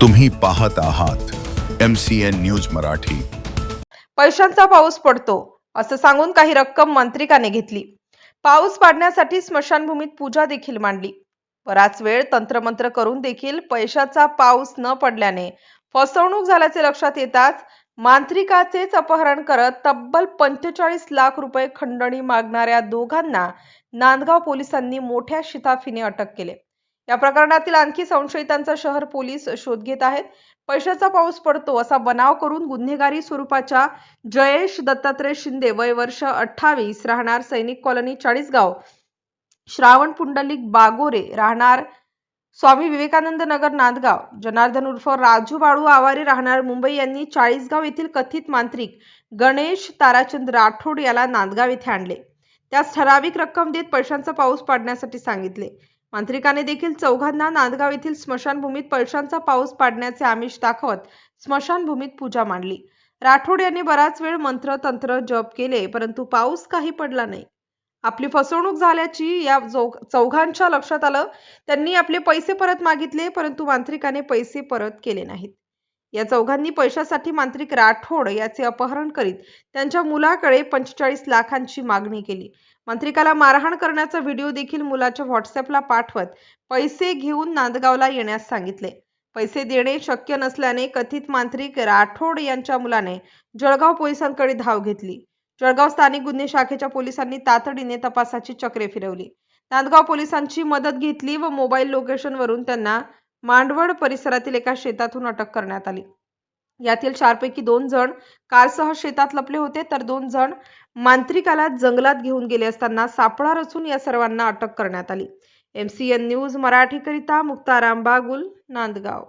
तुम्ही पाहत आहात M C N news Marathi. पैशांचा पाऊस पडतो असं सांगून काही रक्कम मांत्रिकाने घेतली. पाऊस पाडण्यासाठी स्मशानभूमीत पूजा देखील मांडली. बराच वेळ तंत्रमंत्र करून देखील पैशाचा पाऊस न पडल्याने फसवणूक झाल्याचे लक्षात येताच मांत्रिकाचेच अपहरण करत तब्बल पंचेचाळीस लाख रुपये खंडणी मागणाऱ्या दोघांना नांदगाव पोलिसांनी मोठ्या शिताफीने अटक केले. या प्रकरणातील आणखी संशयितांचा शहर पोलीस शोध घेत आहेत. पैशाचा पाऊस पडतो असा बनाव करून गुन्हेगारी स्वरूपाच्या जयेश दत्तात्रय शिंदे वय वर्ष अठ्ठावीस राहणार सैनिक कॉलनी चाळीसगाव. श्रावण पुंडलिक बागोरे राहणार स्वामी विवेकानंद नगर नांदगाव. जनार्दन उर्फ राजू बाळू आवारे राहणार मुंबई यांनी चाळीसगाव येथील कथित मांत्रिक गणेश ताराचंद राठोड याला नांदगाव येथे आणले. त्यास ठराविक रक्कम देत पैशांचा पाऊस पाडण्यासाठी सांगितले. मांत्रिकाने देखील चौघांना नांदगाव येथील स्मशानभूमीत पैशांचा पाऊस पाडण्याचे आमिष दाखवत स्मशानभूमीत पूजा मांडली. राठोड यांनी बराच वेळ मंत्र तंत्र जप केले परंतु पाऊस काही पडला नाही. आपली फसवणूक झाल्याची या चौघांच्या लक्षात आलं त्यांनी आपले पैसे परत मागितले परंतु मांत्रिकाने पैसे परत केले नाहीत. या चौघांनी पैशासाठी मांत्रिक राठोड याचे अपहरण करीत त्यांच्या मुलाकडे पंचेचाळीस लाखांची मागणी केली. मांत्रिकाला मारहाण करण्याचा व्हिडिओ देखील मुलाच्या व्हॉट्सअपला पाठवत पैसे घेऊन नांदगावला येण्यास सांगितले. पैसे देणे शक्य नसल्याने कथित मांत्रिक राठोड यांच्या मुलाने जळगाव पोलिसांकडे धाव घेतली. जळगाव स्थानिक गुन्हे शाखेच्या पोलिसांनी तातडीने तपासाची चक्रे फिरवली. नांदगाव पोलिसांची मदत घेतली व मोबाईल लोकेशनवरून त्यांना मांडवड परिसरातील एका शेतातून अटक करण्यात आली. यातील चारपैकी दोन जण कारसह शेतात लपले होते तर दोन जण मांत्रिकाला जंगलात घेऊन गेले असताना सापळा रचून या सर्वांना अटक करण्यात आली. एम सी एन न्यूज मराठीकरिता मुक्ताराम बागुल नांदगाव.